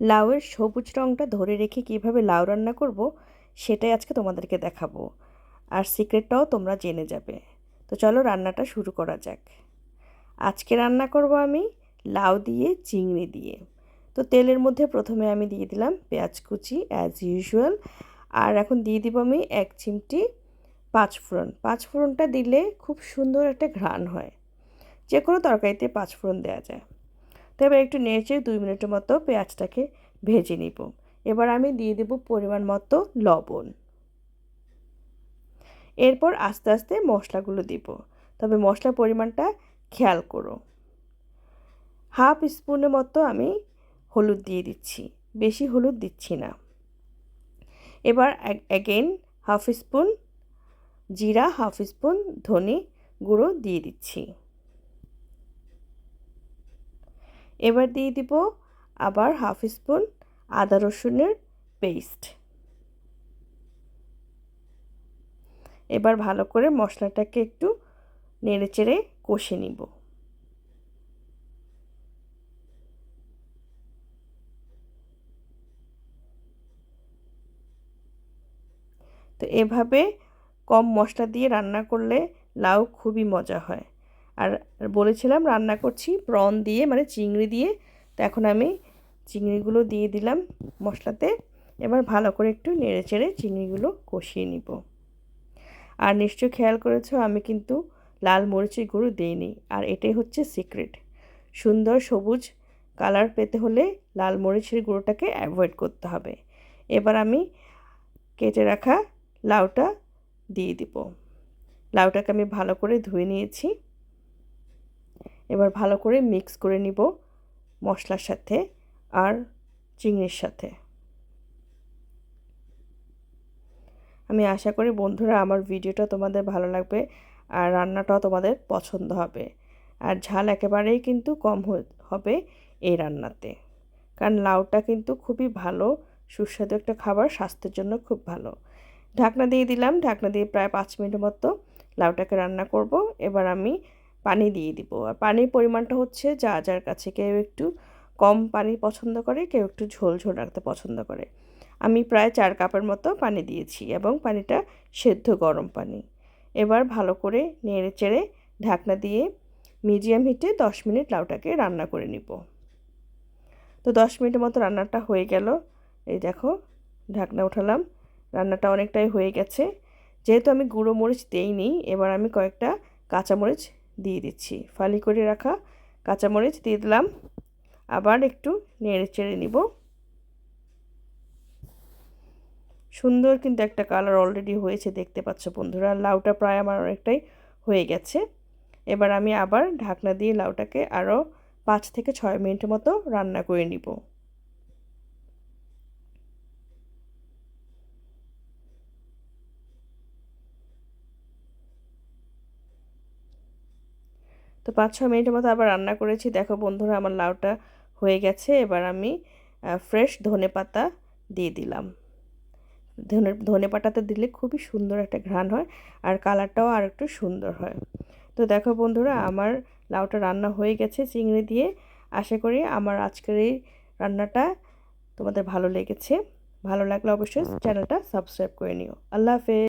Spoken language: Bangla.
লাউয়ের সবুজ রঙটা ধরে রেখে কীভাবে লাউ রান্না করব, সেটাই আজকে তোমাদেরকে দেখাবো। আর সিক্রেটটাও তোমরা জেনে যাবে। তো চলো রান্নাটা শুরু করা যাক। আজকে রান্না করব আমি লাউ দিয়ে চিংড়ি দিয়ে। তো তেলের মধ্যে প্রথমে আমি দিয়ে দিলাম পেঁয়াজ কুচি অ্যাজ ইউজুয়াল আর এখন দিয়ে দিব আমি এক চিমটি পাঁচফোড়ন। পাঁচফোড়নটা দিলে খুব সুন্দর একটা ঘ্রাণ হয়। যে কোনো তরকারিতে পাঁচফোড়ন দেওয়া যায়। তো এবার একটু নেড়েচে দুই মিনিটের মতো পেঁয়াজটাকে ভেজে নিব। এবার আমি দিয়ে দেব পরিমাণ মতো লবণ। এরপর আস্তে আস্তে মশলাগুলো দিব। তবে মশলার পরিমাণটা খেয়াল করো। হাফ স্পুনের মতো আমি হলুদ দিয়ে দিচ্ছি। বেশি হলুদ দিচ্ছি না। এবার অ্যাগেন হাফ স্পুন, জিরা হাফ স্পুন ধনে গুঁড়ো দিয়ে দিচ্ছি। এবার দিয়ে দিব আবার হাফ স্পুন আদা রসুনের পেস্ট। এবার ভালো করে মশলাটাকে একটু নেড়ে চেড়ে কষে নিব। তো এভাবে কম মশলা দিয়ে রান্না করলে লাউ খুবই মজা হয়। আর বলেছিলাম রান্না করছি প্রন দিয়ে মানে চিংড়ি দিয়ে। তো এখন আমি চিংড়িগুলো দিয়ে দিলাম মশলাতে। এবার ভালো করে একটু নেড়ে চেড়ে চিংড়িগুলো কষিয়ে নিব। আর নিশ্চয় খেয়াল করেছ, আমি কিন্তু লাল মরিচের গুঁড়ো দিইনি। আর এটাই হচ্ছে সিক্রেট। সুন্দর সবুজ কালার পেতে হলে লাল মরিচের গুঁড়োটাকে অ্যাভয়েড করতে হবে। এবার আমি কেটে রাখা লাউটা দিয়ে দিব। লাউটাকে আমি ভালো করে ধুয়ে নিয়েছি। এবার ভালো করে মিক্স করে নিব মশলার সাথে আর চিংড়ির সাথে। আমি আশা করি বন্ধুরা আমার ভিডিওটা তোমাদের ভালো লাগবে আর রান্নাটাও তোমাদের পছন্দ হবে। আর ঝাল একেবারেই কিন্তু কম হবে এই রান্নাতে। কারণ লাউটা কিন্তু খুবই ভালো, সুস্বাদু একটা খাবার, স্বাস্থ্যের জন্য খুব ভালো। ঢাকনা দিয়ে দিলাম, ঢাকনা দিয়ে প্রায় পাঁচ মিনিট মতো লাউটাকে রান্না করব। এবার আমি পানি দিয়ে দিব। আর পানির পরিমাণটা হচ্ছে যা যার কাছে কেউ একটু কম পানি পছন্দ করে, কেউ একটু ঝোল ঝোল রাখতে পছন্দ করে। আমি প্রায় চার কাপের মতো পানি দিয়েছি এবং পানিটা সেদ্ধ গরম পানি। এবার ভালো করে নেড়ে চেড়ে ঢাকনা দিয়ে মিডিয়াম হিটে দশ মিনিট লাউটাকে রান্না করে নিব। তো দশ মিনিটের মতো রান্নাটা হয়ে গেল। এই দেখো, ঢাকনা উঠালাম। রান্নাটা অনেকটাই হয়ে গেছে। যেহেতু আমি গুঁড়ো মরিচ দিইনি, এবার আমি কয়েকটা কাঁচামরিচ দিয়ে দিচ্ছি। ফালি করে রাখা কাঁচামরিচ দিয়ে দিলাম। আবার একটু নেড়ে চেড়ে নিব। সুন্দর কিন্তু একটা কালার অলরেডি হয়েছে দেখতে পাচ্ছ বন্ধুরা। লাউটা প্রায় আমার অনেকটাই হয়ে গেছে। এবার আমি আবার ঢাকনা দিয়ে লাউটাকে আরও পাঁচ থেকে ছয় মিনিটের মতো রান্না করে নিব। তো পাঁচ ছ মিনিটের মতো আবার রান্না করেছি। দেখো বন্ধুরা আমার লাউটা হয়ে গেছে। এবার আমি ফ্রেশ ধনে পাতা দিয়ে দিলাম। ধনে ধনে পাতাতে দিলে খুবই সুন্দর একটা ঘ্রাণ হয় আর কালারটাও আর একটু সুন্দর হয়। তো দেখো বন্ধুরা, আমার লাউটা রান্না হয়ে গেছে চিংড়ি দিয়ে। আশা করি আমার আজকের এই রান্নাটা তোমাদের ভালো লেগেছে। ভালো লাগলে অবশ্যই চ্যানেলটা সাবস্ক্রাইব করে নিও। আল্লাহ হাফেজ।